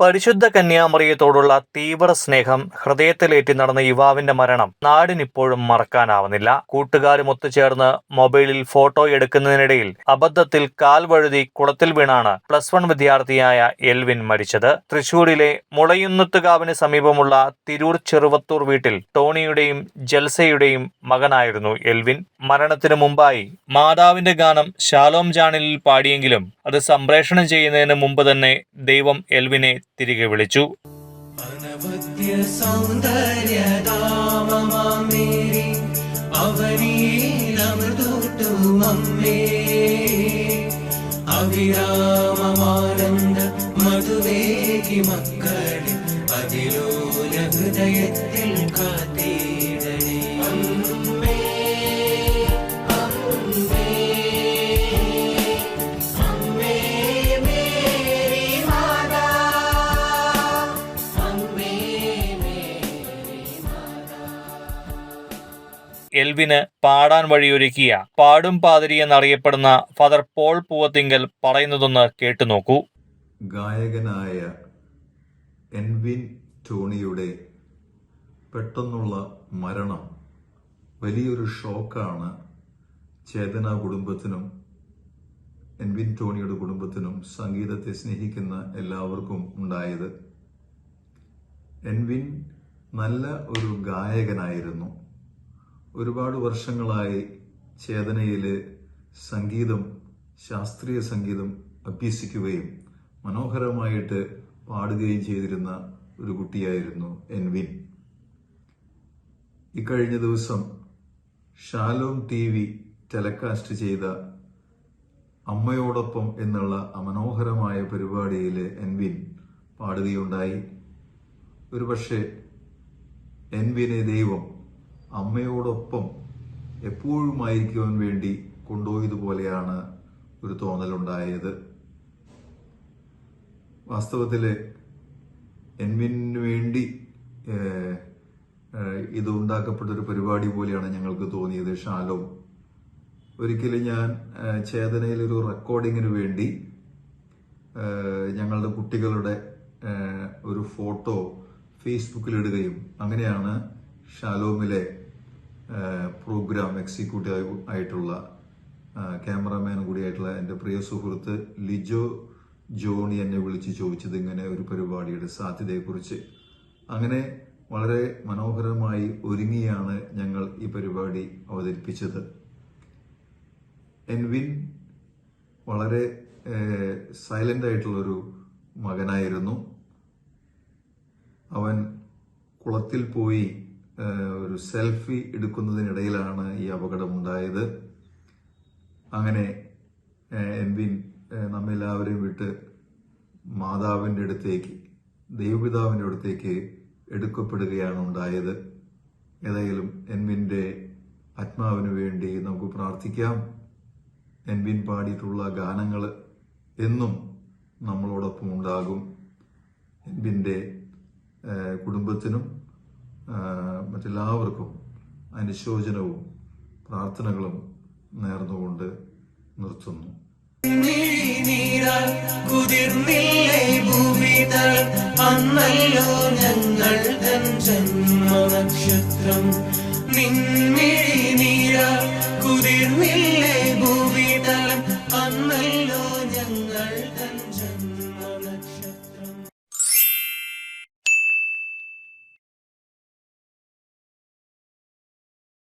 പരിശുദ്ധ കന്യാമറിയത്തോടുള്ള തീവ്ര സ്നേഹം ഹൃദയത്തിലേറ്റി നടന്ന യുവാവിന്റെ മരണം നാടിനിപ്പോഴും മറക്കാനാവുന്നില്ല. കൂട്ടുകാരും ഒത്തുചേർന്ന് മൊബൈലിൽ ഫോട്ടോ എടുക്കുന്നതിനിടയിൽ അബദ്ധത്തിൽ കാൽ വഴുതി കുളത്തിൽ വീണാണ് പ്ലസ് വൺ വിദ്യാർത്ഥിയായ എൽവിൻ മരിച്ചത്. തൃശൂരിലെ മുളയുന്നത്തുകാവിന് സമീപമുള്ള തിരൂർ ചെറുവത്തൂർ വീട്ടിൽ ടോണിയുടെയും ജൽസയുടെയും മകനായിരുന്നു എൽവിൻ. മരണത്തിനു മുമ്പായി. മാതാവിന്റെ ഗാനം ശാലോം ജാനലിൽ പാടിയെങ്കിലും അത് സംപ്രേഷണം ചെയ്യുന്നതിന് മുമ്പ് തന്നെ ദൈവം എൽവിനെ തിരികെ വിളിച്ചു. മധുവേഗി മക്കളെ അതിലോല ഹൃദയത്തിൽ കാത്തിടണേ എൽവിന് പാടാൻ വഴിയൊരുക്കിയ പാടും പാതിരി എന്നറിയപ്പെടുന്ന ഫാദർ പോൾ പൂവത്തിങ്കൽ പറയുന്നതൊന്ന് കേട്ടുനോക്കൂ. ഗായകനായ എൻവിൻ ടോണിയുടെ പെട്ടെന്നുള്ള മരണം വലിയൊരു ഷോക്കാണ് ചേതന കുടുംബത്തിനും എൻവിൻ ടോണിയുടെ കുടുംബത്തിനും സംഗീതത്തെ സ്നേഹിക്കുന്ന എല്ലാവർക്കും ഉണ്ടായത്. എൻവിൻ നല്ല ഒരു ഗായകനായിരുന്നു. ഒരുപാട് വർഷങ്ങളായി ചേതനയിൽ സംഗീതം ശാസ്ത്രീയ സംഗീതം അഭ്യസിക്കുകയും മനോഹരമായിട്ട് പാടുകയും ചെയ്തിരുന്ന ഒരു കുട്ടിയായിരുന്നു എൻവിൻ. ഇക്കഴിഞ്ഞ ദിവസം ഷാലോം ടി വി ടെലികാസ്റ്റ് ചെയ്ത അമ്മയോടൊപ്പം എന്നുള്ള അമനോഹരമായ മനോഹരമായ പരിപാടിയിൽ എൻവിൻ പാടുകയുണ്ടായി. ഒരുപക്ഷെ എൻവിനെ ദൈവം അമ്മയോടൊപ്പം എപ്പോഴുമായിരിക്കുവാൻ വേണ്ടി കൊണ്ടുപോയതുപോലെയാണ് ഒരു തോന്നലുണ്ടായത്. വാസ്തവത്തിൽ എൻവിന് വേണ്ടി ഇത് ഉണ്ടാക്കപ്പെട്ട ഒരു പരിപാടി പോലെയാണ് ഞങ്ങൾക്ക് തോന്നിയത് ഷാലോ. ഒരിക്കലും ഞാൻ ചേതനയിലൊരു റെക്കോർഡിങ്ങിന് വേണ്ടി ഞങ്ങളുടെ കുട്ടികളുടെ ഒരു ഫോട്ടോ ഫേസ്ബുക്കിൽ ഇടുകയും അങ്ങനെയാണ് ഷാലോമിലെ പ്രോഗ്രാം എക്സിക്യൂട്ടീവ് ആയിട്ടുള്ള ക്യാമറമാൻ കൂടിയായിട്ടുള്ള എന്റെ പ്രിയ സുഹൃത്ത് ലിജോ ജോണി എന്നെ വിളിച്ച് ചോദിച്ചത് ഇങ്ങനെ ഒരു പരിപാടിയുടെ സാധ്യതയെക്കുറിച്ച്. അങ്ങനെ വളരെ മനോഹരമായി ഒരുങ്ങിയാണ് ഞങ്ങൾ ഈ പരിപാടി അവതരിപ്പിച്ചത്. എൻവിൻ വളരെ സൈലന്റ് ആയിട്ടുള്ളൊരു മകനായിരുന്നു. അവൻ കുളത്തിൽ പോയി ഒരു സെൽഫി എടുക്കുന്നതിനിടയിലാണ് ഈ അപകടം അപകടമുണ്ടായത്. അങ്ങനെ എൻവിൻ നമ്മെല്ലാവരെയും വിട്ട് മാതാവിന്റെ അടുത്തേക്ക് ദൈവപിതാവിന്റെ അടുത്തേക്ക് എടുക്കപ്പെടുകയാണ് ഉണ്ടായത്. ഏതായാലും എൻവിന്റെ ആത്മാവിന് വേണ്ടി നമുക്ക് പ്രാർത്ഥിക്കാം. എൻവിൻ പാടിയിട്ടുള്ള ഗാനങ്ങൾ എന്നും നമ്മളോടൊപ്പം ഉണ്ടാകും. എൻവിന്റെ കുടുംബത്തിനും മറ്റെല്ലാവർക്കും അനുശോചനവും പ്രാർത്ഥനകളും നേർന്നുകൊണ്ട് നിർത്തുന്നു. കുതിർന്നില്ലേ ഭൂമിതൾ അന്നല്ലോ ഞങ്ങൾ തൻ നിൻമിഴിനീരാൽ കുതിർന്നില്ലേ